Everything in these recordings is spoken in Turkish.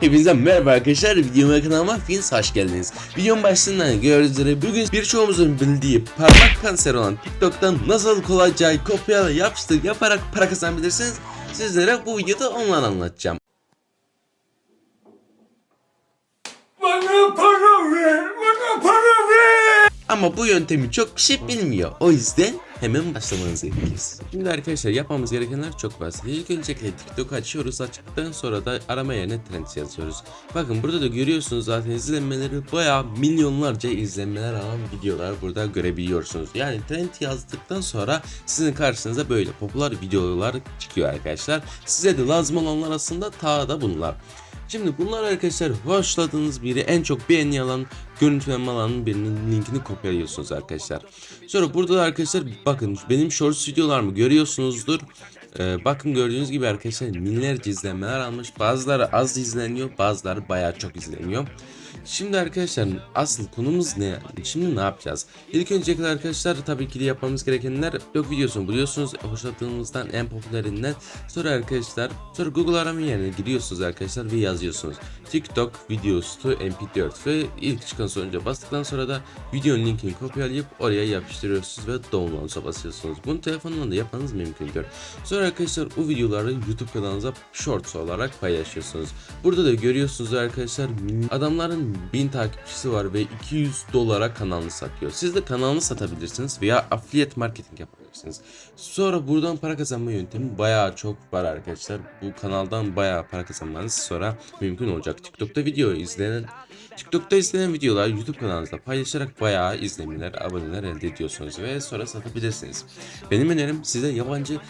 Hepinize merhaba arkadaşlar. Videoma kanalıma hepiniz hoş geldiniz. Videonun başlığından gördüğünüz üzere bugün birçoğumuzun bildiği parmak kanseri olan TikTok'tan nasıl kolayca kopyala yapıştır yaparak para kazanabilirsiniz. Sizlere bu videoda onları anlatacağım. Bana para ver, bana para ver. Ama bu yöntemi çok kişi bilmiyor. O yüzden hemen başlamanızı gerekiyoruz. Şimdi arkadaşlar yapmamız gerekenler çok basit. İlk öncelikle TikTok açıyoruz. Açtıktan sonra da arama yerine trend yazıyoruz. Bakın burada da görüyorsunuz zaten izlenmeleri bayağı milyonlarca izlenmeler alan videolar burada görebiliyorsunuz. Yani trend yazdıktan sonra sizin karşınıza böyle popüler videolar çıkıyor arkadaşlar. Size de lazım olanlar aslında ta da bunlar. Şimdi bunlar arkadaşlar hoşladığınız biri en çok beğeni alan görüntülenme alanının birinin linkini kopyalıyorsunuz arkadaşlar. Sonra burada da arkadaşlar bakın benim shorts videolarımı görüyorsunuzdur. Ee, bakın gördüğünüz gibi arkadaşlar binlerce izlenmeler almış. Bazıları az izleniyor bazıları bayağı çok izleniyor. Şimdi arkadaşlar asıl konumuz ne? Şimdi ne yapacağız? İlk öncelikle arkadaşlar tabii ki de yapmamız gerekenler yok videosunu buluyorsunuz. Hoşladığımızdan en popülerinden. Sonra arkadaşlar sonra Google arama yerine giriyorsunuz arkadaşlar ve yazıyorsunuz. TikTok videosu mp4 ve ilk çıkan sonuca bastıktan sonra da videonun linkini kopyalayıp oraya yapıştırıyorsunuz ve download'a basıyorsunuz. Bunu telefonundan da yapmanız mümkündür. Sonra arkadaşlar o videoları YouTube kanalınıza shorts olarak paylaşıyorsunuz. Burada da görüyorsunuz arkadaşlar adamların 1000 takipçisi var ve 200 dolara kanalını satıyor. Siz de kanalını satabilirsiniz veya affiliate marketing yapabilirsiniz. Sonra buradan para kazanma yöntemi bayağı çok var arkadaşlar. Bu kanaldan bayağı para kazanmanız sonra mümkün olacak. TikTok'ta video izlenen TikTok'ta izlenen videolar YouTube kanalınızda paylaşarak bayağı izlenmeler, aboneler elde ediyorsunuz ve sonra satabilirsiniz. Benim önerim size yabancı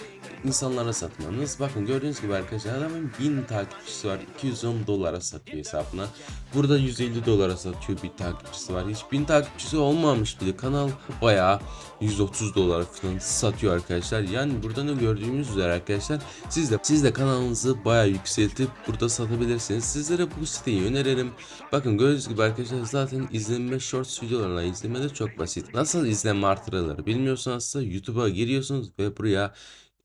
insanlara satmanız. Bakın gördüğünüz gibi arkadaşlar adamın 1000 takipçisi var. 210 dolara satıyor hesabına. Burada 150 dolara satıyor bir takipçisi var. Hiç 1000 takipçisi olmamış bile kanal bayağı 130 dolara falan satıyor arkadaşlar. Yani burada ne gördüğünüz üzere arkadaşlar siz de siz de kanalınızı bayağı yükseltip burada satabilirsiniz. Sizlere bu siteyi öneririm. Bakın gördüğünüz gibi arkadaşlar zaten izlenme shorts videolarına izleme de çok basit. Nasıl izlenme artırılır bilmiyorsanız da YouTube'a giriyorsunuz ve buraya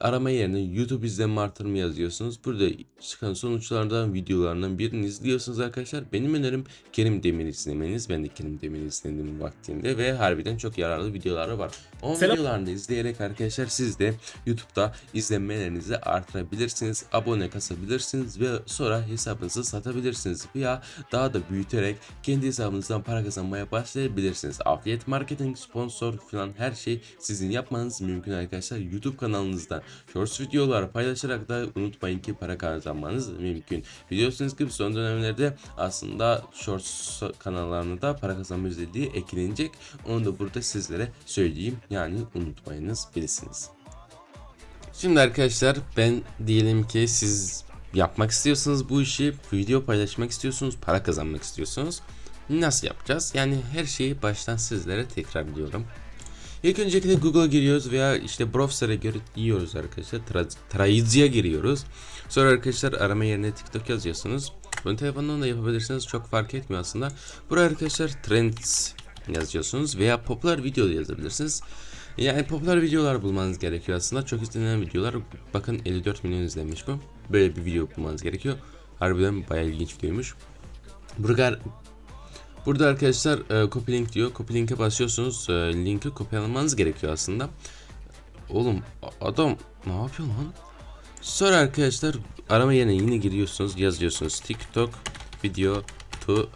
arama yerine YouTube izlenme artırımı yazıyorsunuz. Burada çıkan sonuçlardan videolarından birini izliyorsunuz arkadaşlar. Benim önerim Kerim Demir izlemeniz. Ben de Kerim Demir izledim vaktinde ve harbiden çok yararlı videoları var. O Selam. videolarını izleyerek arkadaşlar siz de YouTube'da izlenmelerinizi artırabilirsiniz. Abone kasabilirsiniz ve sonra hesabınızı satabilirsiniz. Veya daha da büyüterek kendi hesabınızdan para kazanmaya başlayabilirsiniz. Affiliate marketing, sponsor falan her şey sizin yapmanız mümkün arkadaşlar. YouTube kanalınızda Shorts videolar paylaşarak da unutmayın ki para kazanmanız mümkün. Biliyorsunuz ki son dönemlerde aslında Shorts kanallarına da para kazanma özelliği eklenecek. Onu da burada sizlere söyleyeyim. Yani unutmayınız bilirsiniz. Şimdi arkadaşlar ben diyelim ki siz yapmak istiyorsunuz bu işi, video paylaşmak istiyorsunuz, para kazanmak istiyorsunuz. Nasıl yapacağız? Yani her şeyi baştan sizlere tekrar diyorum. İlk öncelikle Google'a giriyoruz veya işte browser'a giriyoruz arkadaşlar. Tra giriyoruz. Sonra arkadaşlar arama yerine TikTok yazıyorsunuz. Bunu telefondan da yapabilirsiniz. Çok fark etmiyor aslında. Buraya arkadaşlar trends yazıyorsunuz veya popüler video yazabilirsiniz. Yani popüler videolar bulmanız gerekiyor aslında. Çok izlenen videolar. Bakın 54 milyon izlenmiş bu. Böyle bir video bulmanız gerekiyor. Harbiden bayağı ilginç videoymuş. Burada Burada arkadaşlar e, copy link diyor. Copy link'e basıyorsunuz. E, linki kopyalamanız gerekiyor aslında. Oğlum adam ne yapıyor lan? Sonra arkadaşlar arama yerine yine giriyorsunuz. Yazıyorsunuz TikTok video to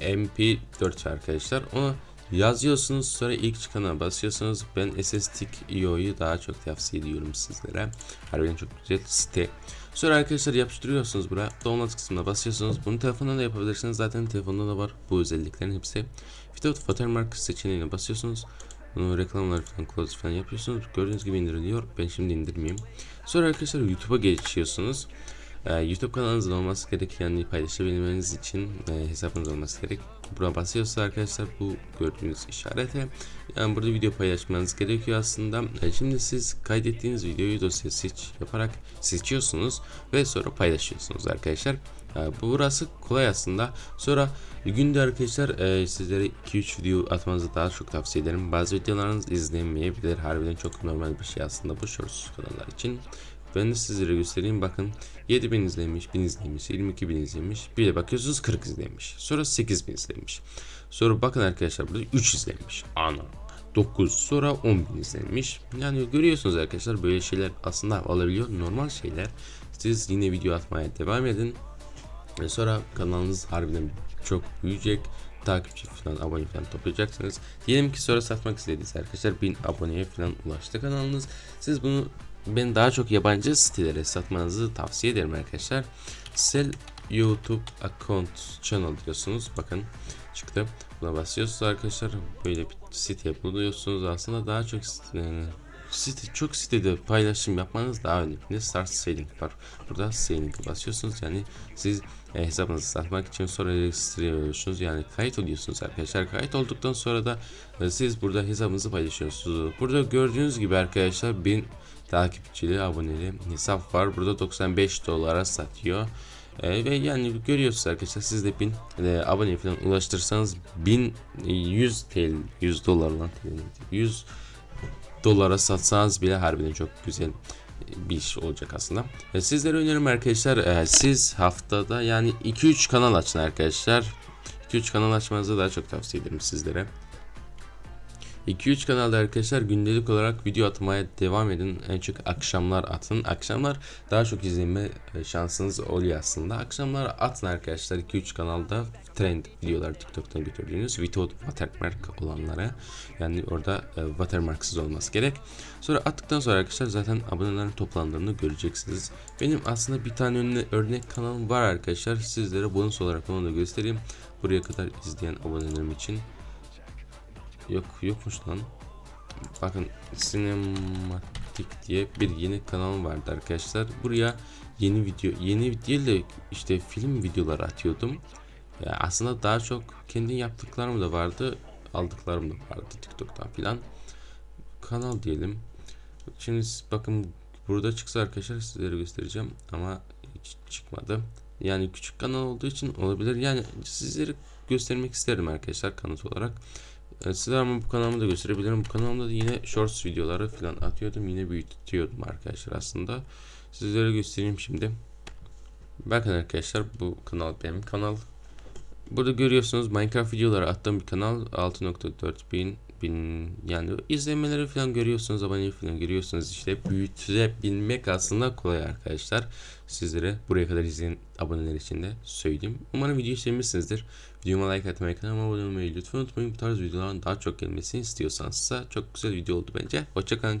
mp4 arkadaşlar. Onu yazıyorsunuz. Sonra ilk çıkana basıyorsunuz. Ben SSTIC.io'yu daha çok tavsiye ediyorum sizlere. Harbiden çok güzel site. Sonra arkadaşlar yapıştırıyorsunuz buraya. Download kısmına basıyorsunuz. Bunu telefondan da yapabilirsiniz. Zaten telefonda da var bu özelliklerin hepsi. Without watermark seçeneğine basıyorsunuz. Bunu reklamlar falan close falan yapıyorsunuz. Gördüğünüz gibi indiriliyor. Ben şimdi indirmeyeyim. Sonra arkadaşlar YouTube'a geçiyorsunuz. Ee, YouTube kanalınızın olması gerek yani paylaşabilmeniz için e, hesabınız olması gerek. Buna basıyorsa arkadaşlar bu gördüğünüz işarete yani burada video paylaşmanız gerekiyor aslında. E, şimdi siz kaydettiğiniz videoyu dosya seç yaparak seçiyorsunuz ve sonra paylaşıyorsunuz arkadaşlar. E, bu burası kolay aslında. Sonra günde arkadaşlar e, sizlere 2-3 video atmanızı daha çok tavsiye ederim. Bazı videolarınız izlenmeyebilir. Harbiden çok normal bir şey aslında bu shorts kanallar için. Ben de sizlere göstereyim bakın 7000 izlenmiş, 1000 izlenmiş, 22000 izlenmiş. Bir de bakıyorsunuz 40 izlenmiş. Sonra 8000 izlenmiş. Sonra bakın arkadaşlar burada 3 izlenmiş. Ana. 9 sonra 10.000 izlenmiş. Yani görüyorsunuz arkadaşlar böyle şeyler aslında olabiliyor. Normal şeyler. Siz yine video atmaya devam edin. Ve sonra kanalınız harbiden çok büyüyecek. Takipçi falan abone falan toplayacaksınız. Diyelim ki sonra satmak istediğiniz arkadaşlar 1000 aboneye falan ulaştı kanalınız. Siz bunu ben daha çok yabancı sitelere satmanızı tavsiye ederim arkadaşlar. Sell YouTube account channel diyorsunuz. Bakın çıktı. Buna basıyorsunuz arkadaşlar. Böyle bir site buluyorsunuz. Aslında daha çok e, site çok sitede paylaşım yapmanız daha önemli. Start selling var. Burada selling basıyorsunuz. Yani siz e, hesabınızı satmak için sonra registre oluyorsunuz. Yani kayıt oluyorsunuz arkadaşlar. Kayıt olduktan sonra da e, siz burada hesabınızı paylaşıyorsunuz. Burada gördüğünüz gibi arkadaşlar 1000 takipçili aboneli hesap var. Burada 95 dolara satıyor. E, ve yani görüyorsunuz arkadaşlar siz de 1000 e, abone falan ulaştırsanız 1100 TL 100 dolar lan TL neydi? 100 dolara satsanız bile harbiden çok güzel bir iş olacak aslında. E, sizlere öneririm arkadaşlar e, siz haftada yani 2-3 kanal açın arkadaşlar. 2-3 kanal açmanızı daha çok tavsiye ederim sizlere. 2-3 kanalda arkadaşlar gündelik olarak video atmaya devam edin. En çok akşamlar atın. Akşamlar daha çok izlenme e, şansınız oluyor aslında. Akşamlar atın arkadaşlar 2-3 kanalda trend videolar TikTok'tan götürdüğünüz without watermark olanlara. Yani orada e, watermarksız olması gerek. Sonra attıktan sonra arkadaşlar zaten abonelerin toplandığını göreceksiniz. Benim aslında bir tane önüne örnek kanalım var arkadaşlar. Sizlere bonus olarak onu da göstereyim. Buraya kadar izleyen abonelerim için. Yok yokmuş lan. Bakın sinematik diye bir yeni kanal vardı arkadaşlar. Buraya yeni video yeni değil de işte film videoları atıyordum. Ya aslında daha çok kendi yaptıklarım da vardı, aldıklarım da vardı TikTok'tan filan. Kanal diyelim. Şimdi bakın burada çıksa arkadaşlar sizlere göstereceğim ama hiç çıkmadı. Yani küçük kanal olduğu için olabilir. Yani sizlere göstermek isterim arkadaşlar kanıt olarak. Size ama bu kanalımı da gösterebilirim. Bu kanalımda da yine shorts videoları falan atıyordum. Yine büyütüyordum arkadaşlar aslında. Sizlere göstereyim şimdi. Bakın arkadaşlar bu kanal benim kanal. Burada görüyorsunuz Minecraft videoları attığım bir kanal 6.4 bin, bin yani izlemeleri falan görüyorsunuz abone falan görüyorsunuz. İşte büyütebilmek aslında kolay arkadaşlar. Sizlere buraya kadar izleyen aboneler için de söyleyeyim. Umarım videoyu sevmişsinizdir videoma like atmayı kanalıma abone olmayı lütfen unutmayın. Bu tarz videoların daha çok gelmesini istiyorsanız çok güzel video oldu bence. Hoşçakalın